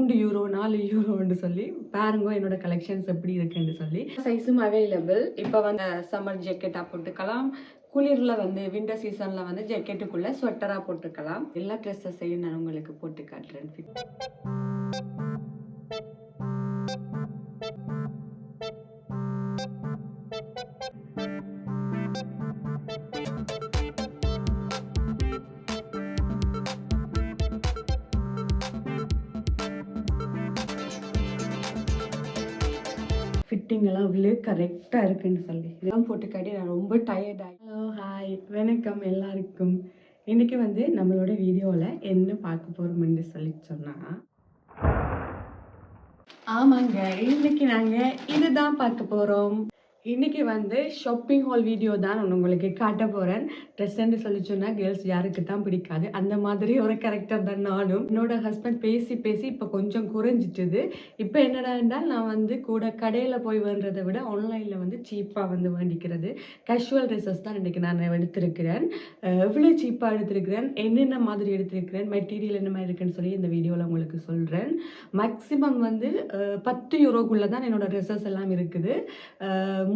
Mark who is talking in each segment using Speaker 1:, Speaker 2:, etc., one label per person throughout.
Speaker 1: மூன்று யூரோ நாலு யூரோன்னு சொல்லி பாருங்க என்னோட கலெக்ஷன்ஸ் எப்படி இருக்குன்னு சொல்லி. சைஸும் அவைலபிள் இப்போ வந்து சம்மர் ஜாக்கெட்டாக போட்டுக்கலாம். குளிரில் வந்து விண்டர் சீசனில் வந்து ஜாக்கெட்டுக்குள்ளே ஸ்வெட்டராக போட்டுக்கலாம். எல்லா ட்ரெஸ்ஸஸையும் நான் உங்களுக்கு போட்டு காட்டுறேன். Fit. எல்லாம் அவ்வளோ கரெக்டாக இருக்குன்னு சொல்லி. இதெல்லாம் போட்டு காட்டி நான் ரொம்ப டயர்ட் ஆகி ஹலோ ஹாய் வணக்கம் எல்லாருக்கும். இன்றைக்கி வந்து நம்மளோட வீடியோவில் என்ன பார்க்க போகிறோம்னு சொல்லி சொன்னால் ஆமாங்க இன்னைக்கு நாங்கள் இதுதான் பார்க்க போகிறோம் இன்றைக்கி வந்து ஷாப்பிங் ஹால் வீடியோ தான் நான் உங்களுக்கு காட்ட போகிறேன் ட்ரெஸ்ன்னு சொல்லி சொன்னால் கேர்ள்ஸ் யாருக்கு தான் பிடிக்காது. அந்த மாதிரி ஒரு கேரக்டர் தான் நானும். என்னோட ஹஸ்பண்ட் பேசி பேசி இப்போ கொஞ்சம் குறைஞ்சிட்டுது. இப்போ என்னடான்னா நான் வந்து கூட கடையில் போய் வர்றதை விட ஆன்லைனில் வந்து சீப்பாக வந்து வேண்டிக்கிறது கேஷுவல் ட்ரெஸ்ஸஸ் தான் இன்றைக்கி நான் எடுத்திருக்கிறேன். எவ்வளோ சீப்பாக எடுத்திருக்கிறேன்? என்னென்ன மாதிரி எடுத்திருக்கிறேன்? மெட்டீரியல் என்ன மாதிரி இருக்குன்னு சொல்லி இந்த வீடியோவில் உங்களுக்கு சொல்கிறேன் மேக்ஸிமம் வந்து பத்து யூரோக்குள்ளே தான் என்னோடய ட்ரெஸ்ஸஸ் எல்லாம் இருக்குது.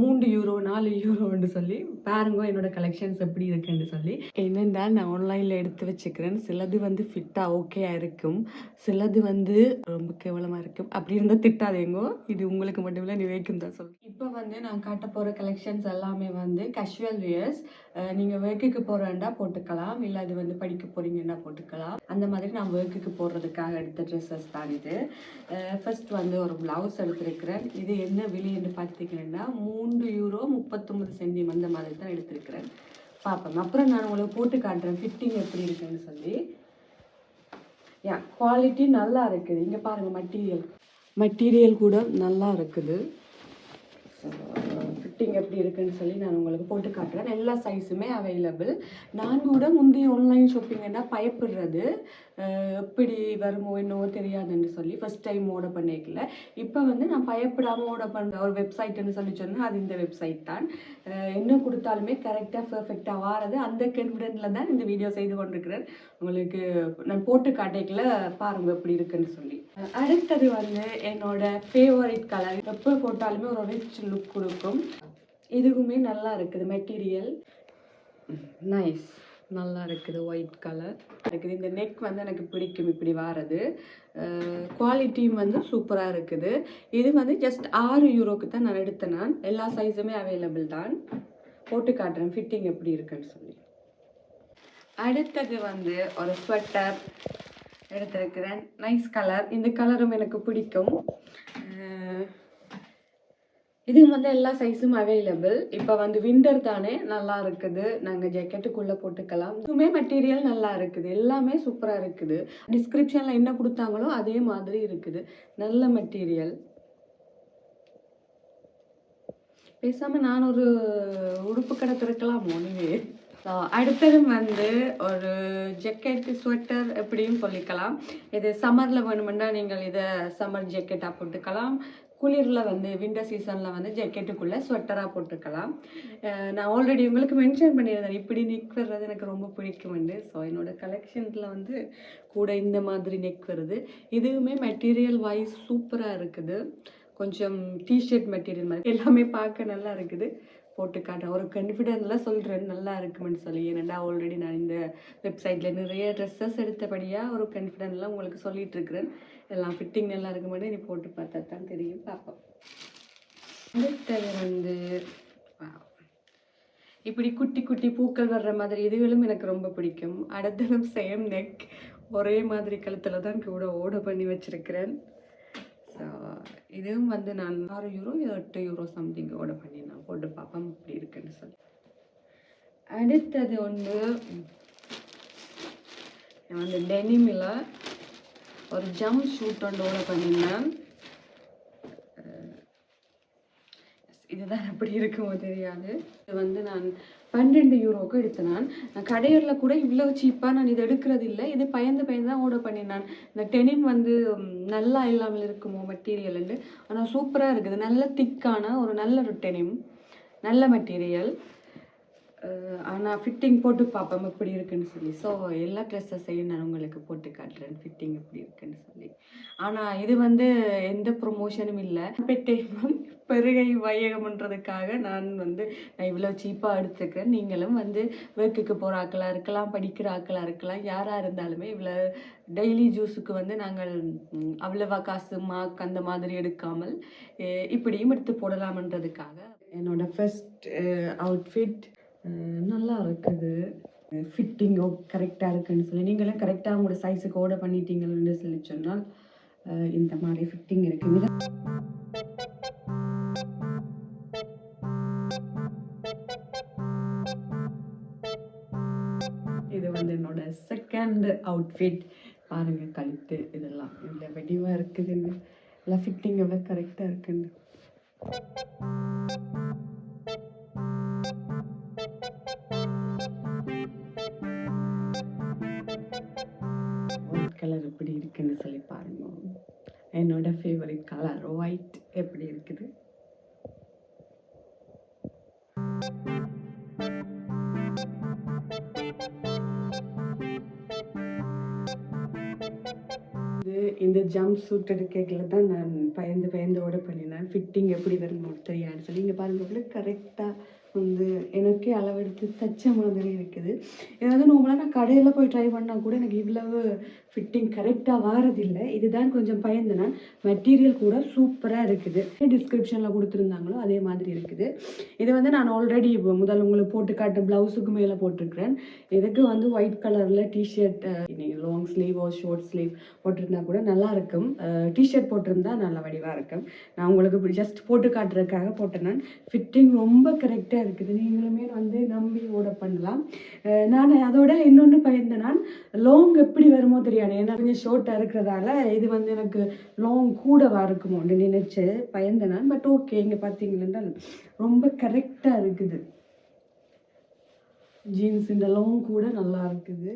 Speaker 1: மூன்று யூரோ நாலு யூரோன்னு சொல்லி பாருங்க என்னோட கலெக்ஷன்ஸ் எப்படி இருக்குன்னு சொல்லி. என்னென்னா நான் ஆன்லைனில் எடுத்து வச்சுக்கிறேன். சிலது வந்து ஃபிட்டாக ஓகேயாக இருக்கும். சிலது வந்து ரொம்ப கேவலமாக இருக்கும். அப்படி இருந்தால் திட்டாதேங்கோ. இது உங்களுக்கு மட்டும் இல்லை நீ வைக்கும் தான் சொல்லுவேன் இப்போ வந்து நான் காட்ட போகிற கலெக்ஷன்ஸ் எல்லாமே வந்து கேஷுவல் வியர்ஸ் நீங்கள் ஒர்க்குக்கு போகிறேன்டா போட்டுக்கலாம். இல்லை அது வந்து படிக்க போகிறீங்கன்னா போட்டுக்கலாம். அந்த மாதிரி நான் ஒர்க்குக்கு போடுறதுக்காக எடுத்த ட்ரெஸ்ஸஸ் தான் இது. ஃபர்ஸ்ட் வந்து ஒரு ப்ளவுஸ் எடுத்திருக்கிறேன். இது என்ன விலைன்னு பார்த்துக்கிறேன்னா மூன்று யூரோ முப்பத்தொம்பது சென்டிம் அந்த மாதிரி தான் எடுத்திருக்கிறேன். பார்ப்போம். அப்புறம் நான் உங்களுக்கு போட்டு காட்டுறேன். ஃபிட்டிங் எப்படி இருக்குன்னு சொல்லி. யா குவாலிட்டி நல்லா இருக்குது. இங்கே பாருங்கள் மெட்டீரியல் மெட்டீரியல் கூட நல்லா இருக்குது. ஃபிட்டிங் எப்படி இருக்குன்னு சொல்லி நான் உங்களுக்கு போட்டு காட்டுறேன். எல்லா சைஸுமே அவைலபிள் நான் கூட முந்தைய ஆன்லைன் ஷாப்பிங்கன்னா பயப்படுறது? எப்படி வருமோ என்னவோ தெரியாதுன்னு சொல்லி ஃபஸ்ட் டைம் ஆர்டர் பண்ணிக்கல இப்போ வந்து நான் பயப்படாமல் ஆர்டர் பண்ணுற ஒரு வெப்சைட்டுன்னு சொல்லி சொன்னால் அது இந்த வெப்சைட் தான். என்ன கொடுத்தாலுமே கரெக்டாக பர்ஃபெக்டாக வாரது அந்த கன்ஃபிடென்ட்டில் தான் இந்த வீடியோ செய்து கொண்டிருக்கிறேன். உங்களுக்கு நான் போட்டு காட்டிக்கல பாருங்க எப்படி இருக்குன்னு சொல்லி. அடுத்தது வந்து என்னோட ஃபேவரட் கலர் எப்போ போட்டாலுமே ஒரு ரிச் லுக் கொடுக்கும். இதுவுமே நல்லா இருக்குது. மெட்டீரியல் நைஸ் நல்லா இருக்குது. ஒயிட் கலர் இருக்குது இந்த நெக் வந்து எனக்கு பிடிக்கும். இப்படி வாரது. குவாலிட்டியும் வந்து சூப்பராக இருக்குது. இது வந்து ஜஸ்ட் ஆறு யூரோக்கு தான் நான் எடுத்தேன் நான். எல்லா சைஸுமே அவைலபிள் தான். போட்டு காட்டுறேன். ஃபிட்டிங் எப்படி இருக்குன்னு சொல்லி. அடுத்தது வந்து ஒரு ஸ்வெட்டர் எடுத்திருக்கிறேன். நைஸ் கலர் இந்த கலரும் எனக்கு பிடிக்கும். இது வந்து எல்லா சைஸும் அவைலபிள் இப்போ வந்து விண்டர் தானே நல்லா இருக்குது. நாங்கள் ஜாக்கெட்டுக்குள்ளே போட்டுக்கலாம். இதுவுமே மெட்டீரியல் நல்லா இருக்குது. எல்லாமே சூப்பராக இருக்குது. டிஸ்கிரிப்ஷனில் என்ன கொடுத்தாங்களோ அதே மாதிரி இருக்குது. நல்ல மெட்டீரியல் பேசாமல் நான் ஒரு உடுப்பு கடை திறக்கலாம் ஒன்றுவே அடுத்தது வந்து ஒரு ஜெக்கெட் ஸ்வெட்டர் எப்படியும் சொல்லிக்கலாம். இது சம்மரில் வேணுமெண்டா நீங்கள் இதை சம்மர் ஜெக்கெட்டாக போட்டுக்கலாம். குளிரில் வந்து விண்டர் சீசனில் வந்து ஜக்கெட்டுக்குள்ளே ஸ்வெட்டராக போட்டுக்கலாம். நான் ஆல்ரெடி உங்களுக்கு மென்ஷன் பண்ணியிருந்தேன். இப்படி நெக் வர்றது எனக்கு ரொம்ப பிடிக்கும் வந்து ஸோ என்னோடய கலெக்ஷன்ஸில் வந்து கூட இந்த மாதிரி நெக் வருது. இதுவுமே மெட்டீரியல் வைஸ் சூப்பராக இருக்குது. கொஞ்சம் டிஷர்ட் மெட்டீரியல் மாதிரி. எல்லாமே பார்க்க நல்லா இருக்குது. போட்டு காட்டுறேன். ஒரு கன்ஃபிடென்ட்லாம் சொல்கிறேன் நல்லா இருக்குமென்னு சொல்லி. ஏன்னா ஆல்ரெடி நான் இந்த வெப்சைட்டில் நிறைய ட்ரெஸ்ஸஸ் எடுத்தபடியாக ஒரு கான்ஃபிடென்ட்ல உங்களுக்கு சொல்லிகிட்ருக்குறேன் எல்லாம் ஃபிட்டிங் நல்லா இருக்க மாட்டேன் நீ போட்டு பார்த்தா தான் தெரியும். பார்ப்போம். அடுத்தது வந்து இப்படி குட்டி குட்டி பூக்கள் வர்ற மாதிரி இதுகளும் எனக்கு ரொம்ப பிடிக்கும். அடுத்ததும் சேம் நெக் ஒரே மாதிரி கழுத்தில் தான் கூட ஓட பண்ணி வச்சுருக்கிறேன். ஸோ இதுவும் வந்து நான் ஆறு யூரோ எட்டு யூரோ சம்திங் ஓட பண்ணி நான் போட்டு பார்ப்பேன் இப்படி இருக்குன்னு சொல்லி. அடுத்தது ஒன்று நான் வந்து டெனிமில் ஒரு ஜம்ப் ஷூட் ஒன்று ஓட பண்ணியிருந்தேன் இதுதான் எப்படி இருக்குமோ தெரியாது. இது வந்து நான் பன்னெண்டு யூரோக்கு எடுத்தேன். நான் கடையில் கூட இவ்வளோ சீப்பாக நான் இது எடுக்கிறது இல்லை இது பயந்து பயந்து தான் ஓட பண்ணினேன். இந்த டெனிம் வந்து நல்லா இல்லாமல் இருக்குமோ மெட்டீரியல்ண்டு ஆனால் சூப்பராக இருக்குது. நல்ல திக்கான ஒரு நல்ல ஒரு டெனிம் நல்ல மெட்டீரியல் ஆனால் ஃபிட்டிங் போட்டு பார்ப்போம் எப்படி இருக்குன்னு சொல்லி. ஸோ எல்லா ட்ரெஸ்ஸஸையும் நான் உங்களுக்கு போட்டு காட்டுறேன் ஃபிட்டிங் எப்படி இருக்குன்னு சொல்லி. ஆனால் இது வந்து எந்த ப்ரொமோஷனும் இல்லை. பெட்டேமம் பெருகை வையகம்ன்றதுக்காக நான் வந்து நான் இவ்வளோ சீப்பாக எடுத்துக்கிறேன் நீங்களும் வந்து ஒர்க்குக்கு போகிற ஆக்களாக இருக்கலாம் படிக்கிற ஆக்களாக இருக்கலாம் யாராக இருந்தாலுமே இவ்வளோ டெய்லி ஜூஸுக்கு வந்து நாங்கள் அவ்வளவா காசு மார்க் அந்த மாதிரி எடுக்காமல் இப்படியும் எடுத்து போடலாமன்றதுக்காக. என்னோட ஃபர்ஸ்ட் அவுட்ஃபிட் நல்லா இருக்குது. ஃபிட்டிங்கோ கரெக்டாக இருக்குன்னு சொல்லி. நீங்களும் கரெக்டாக உங்களோட சைஸுக்கு ஓட பண்ணிட்டீங்கன்னு சொல்லி சொன்னால் இந்த மாதிரி ஃபிட்டிங் இருக்குது இது வந்து என்னோட செகண்ட் அவுட்ஃபிட் பாருங்க கழுத்து இதெல்லாம். இந்த வெடிவாக இருக்குதுன்னு எல்லாம் ஃபிட்டிங் எவ்வளோ கரெக்டாக இருக்குன்னு. என்னோட ஃபேவரட் கலர் ஒயிட் எப்படி இருக்குது? இது இந்த ஜம்ப் சூட் எடுக்கல தான் நான் பயந்து பயந்து ஓட பண்ணினேன். ஃபிட்டிங் எப்படி வருமோ தெரியாதுன்னு சொல்லி இங்கே பாருங்க கரெக்டாக வந்து எனக்கே அளவெடுத்து தச்ச மாதிரி இருக்குது. ஏதாவது வந்து நார்மலாக நான் கடையில் போய் ட்ரை பண்ணால் கூட எனக்கு இவ்வளவு ஃபிட்டிங் கரெக்டாக வாரதில்லை. இதுதான் கொஞ்சம் பயந்து நான் மெட்டீரியல் கூட சூப்பராக இருக்குது. டிஸ்கிரிப்ஷனில் கொடுத்துருந்தாங்களோ அதே மாதிரி இருக்குது. இது வந்து நான் ஆல்ரெடி முதல் உங்களுக்கு போட்டு காட்ட ப்ளவுஸுக்கு மேலே போட்டிருக்கிறேன். இதுக்கு வந்து ஒயிட் கலரில் டிஷர்ட் நீங்கள் லாங் ஸ்லீவோ ஷார்ட் ஸ்லீவ் போட்டிருந்தா கூட நல்லா இருக்கும். டிஷர்ட் போட்டிருந்தா நல்ல வடிவாக இருக்கும். நான் உங்களுக்கு இப்படி ஜஸ்ட் போட்டு காட்டுறதுக்காக போட்டேன் நான். ஃபிட்டிங் ரொம்ப கரெக்டாக இருக்குது. நீங்களுமே வந்து நம்பி ஓட பண்ணலாம். நான் அதோட இன்னொன்று பயந்தேன் நான் லாங் எப்படி வருமோ தெரியாது. ஏன்னா கொஞ்சம் ஷார்ட்டாக இருக்கிறதால இது வந்து எனக்கு லாங் கூடவா இருக்குமோன்னு நினச்சி பயந்தேன் நான் பட் ஓகே இங்கே பார்த்தீங்கன்னா ரொம்ப கரெக்டாக இருக்குது. ஜீன்ஸ் இந்த லாங் கூட நல்லா இருக்குது.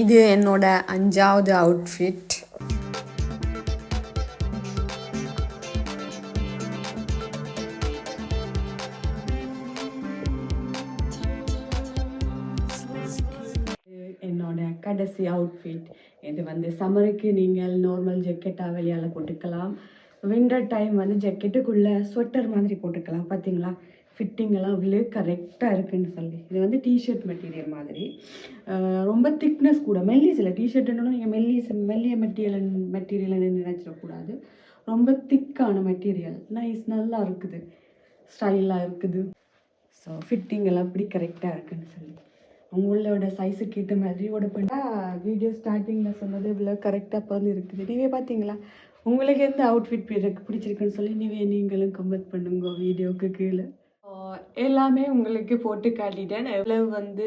Speaker 1: இது என்னோட அஞ்சாவது அவுட்ஃபிட் என்னோட கடைசி அவுட்ஃபிட் இது வந்து சம்மருக்கு நீங்கள் நார்மல் ஜெக்கெட்டாக வெளியால் போட்டுக்கலாம். வின்டர் டைம் வந்து ஜெக்கெட்டுக்குள்ளே ஸ்வெட்டர் மாதிரி போட்டுக்கலாம். பார்த்தீங்களா ஃபிட்டிங் எல்லாம் அவ்வளோ கரெக்டாக இருக்குன்னு சொல்லி. இது வந்து டிஷர்ட் மெட்டீரியல் மாதிரி. ரொம்ப திக்னஸ் கூட. மெல்லிஸ் இல்லை. டிஷர்ட்னாலும் நீங்கள் மெல்லிஸ் மெல்லிய மெட்டீரியல் மெட்டீரியல்னு நினச்சிடக்கூடாது ரொம்ப திக்கான மெட்டீரியல் நைஸ் நல்லா இருக்குது. ஸ்டைலாக இருக்குது. ஸோ ஃபிட்டிங் எல்லாம் அப்படி கரெக்டாக இருக்குன்னு சொல்லி. உங்களோட சைஸுக்கு ஏற்ற மாதிரி ஓட வீடியோ ஸ்டார்டிங்கில் சொன்னது இவ்வளோ கரெக்டாக பிறந்து இருக்குது நீவே பார்த்தீங்களா உங்களுக்கு எந்த அவுட்ஃபிட் பிடிச்சிருக்குன்னு சொல்லி நீவே நீங்களும் கமெண்ட் பண்ணுங்க வீடியோவுக்கு கீழே. எல்லாமே உங்களுக்கு போட்டு காட்டிட்டேன். எவ்வளவு வந்து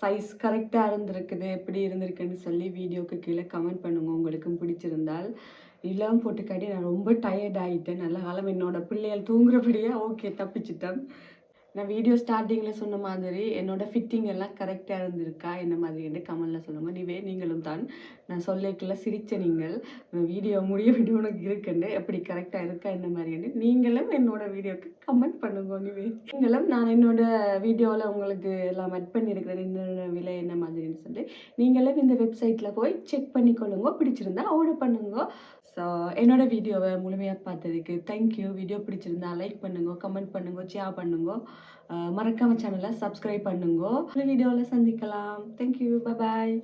Speaker 1: சைஸ் கரெக்டாக இருந்திருக்குது எப்படி இருந்திருக்குன்னு சொல்லி வீடியோக்கு கீழே கமெண்ட் பண்ணுங்கள் உங்களுக்கும் பிடிச்சிருந்தால் எல்லாம் போட்டு காட்டி நான் ரொம்ப டயர்ட் ஆகிட்டேன் நல்ல காலம் என்னோட பிள்ளைகள் தூங்குறபடியே ஓகே தப்பிச்சிட்டேன். நான் வீடியோ ஸ்டார்டிங்கில் சொன்ன மாதிரி என்னோட ஃபிட்டிங் எல்லாம் கரெக்டாக இருந்திருக்கா? என்ன மாதிரி கமெண்டில் சொல்லுங்கள் நீவே நீங்களும் தான். நான் சொல்லிக்கல சிரிச்ச நீங்கள். வீடியோ முடிய வேண்டிய உனக்கு இருக்குன்னு எப்படி கரெக்டாக இருக்கா? என்ன மாதிரி நீங்களும் என்னோடய வீடியோக்கு கமெண்ட் பண்ணுங்க நீவே. நீங்களும் நான் என்னோடய வீடியோவில் உங்களுக்கு எல்லாம் அட் பண்ணியிருக்கிறேன். என்னோட விலை என்ன மாதிரின்னு சொல்லி நீங்களும் இந்த வெப்சைட்டில் போய் செக் பண்ணிக்கொள்ளுங்க. பிடிச்சிருந்தா ஆர்டர் பண்ணுங்க. ஸோ என்னோட வீடியோவை முழுமையாக பார்த்ததுக்கு தேங்க்யூ வீடியோ பிடிச்சிருந்தா லைக் பண்ணுங்க கமெண்ட் பண்ணுங்க ஷேர் பண்ணுங்க. மறக்காம சேனலை சப்ஸ்கிரைப் பண்ணுங்க. வீடியோவில் சந்திக்கலாம். Thank you bye